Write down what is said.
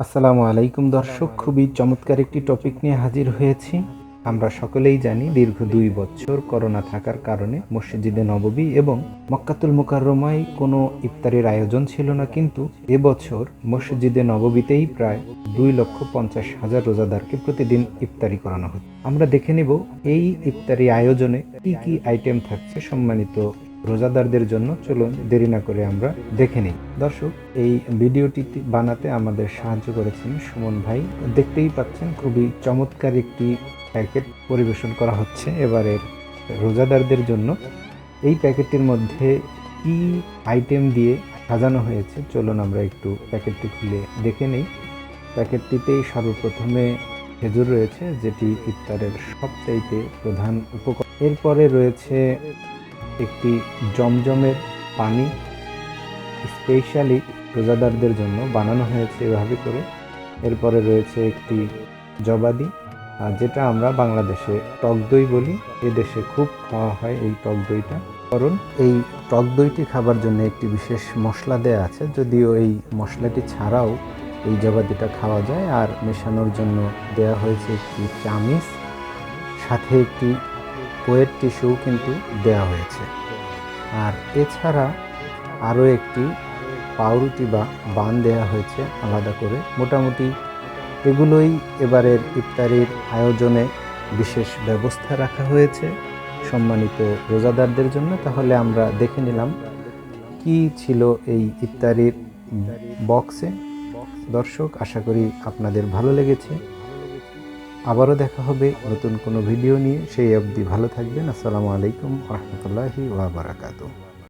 আসসালামু আলাইকুম দর্শক খুবই চমৎকার একটি টপিক নিয়ে হাজির হয়েছি। আমরা সকলেই জানি দীর্ঘ দুই বছর করোনা থাকার কারণে মসজিদে নববী এবং মক্কাতুল মুকাররমায় কোনো ইফতারের আয়োজন ছিল না কিন্তু এবছর মসজিদে নববীতেই প্রায় দুই লক্ষ পঞ্চাশ হাজার রোজাদারকে প্রতিদিন ইফতারি করানো হচ্ছে। আমরা দেখে নেব এই ইফতারি আয়োজনে কি কি আইটেম থাকছে সম্মানিত রোজাদারদের জন্য চলুন দেরি না করে আমরা দেখে নিই। দর্শক, এই ভিডিওটি বানাতে আমাদের সাহায্য করেছেন সুমন ভাই। দেখতেই পাচ্ছেন খুবই চমৎকার একটি প্যাকেট পরিবেশন করা হচ্ছে এবারের রোজাদারদের জন্য। এই প্যাকেটটির মধ্যে কি আইটেম দিয়ে সাজানো হয়েছে চলুন আমরা একটু প্যাকেটটি খুলে দেখে নিই। প্যাকেটটিতেই সর্বপ্রথমে খেজুর রয়েছে, যেটি ইফতারের সবচাইতে প্রধান উপকরণ। এরপরে রয়েছে একটি জমজমের পানি স্পেশালি রোজাদারদের জন্য বানানো হয়েছে এভাবে করে। এরপরে রয়েছে একটি জবাদি, আর যেটা আমরা বাংলাদেশে টক দই বলি। এদেশে খুব খাওয়া হয় এই টক দইটা। কারণ এই টক দইটি খাবার জন্য একটি বিশেষ মশলা দেয়া আছে, যদিও এই মশলাটি ছাড়াও এই জবাদিটা খাওয়া যায়। আর মেশানোর জন্য দেয়া হয়েছে একটি চামিচ, সাথে একটি কোয়েট টিস্যু কিন্তু দেওয়া হয়েছে। আর এছাড়া আরও একটি পাউরুটি বা বান দেওয়া হয়েছে আলাদা করে। মোটামুটি এগুলোই এবারের ইফতারির আয়োজনে বিশেষ ব্যবস্থা রাখা হয়েছে সম্মানিত রোজাদারদের জন্য। তাহলে আমরা দেখে নিলাম কি ছিল এই ইফতারির বক্সে। দর্শক, আশা করি আপনাদের ভালো লেগেছে। আবারও দেখা হবে নতুন কোনো ভিডিও নিয়ে। সেই অবধি ভালো থাকবেন। আসসালামু আলাইকুম রহমতুল্লাহি ওয়াবারাকাতু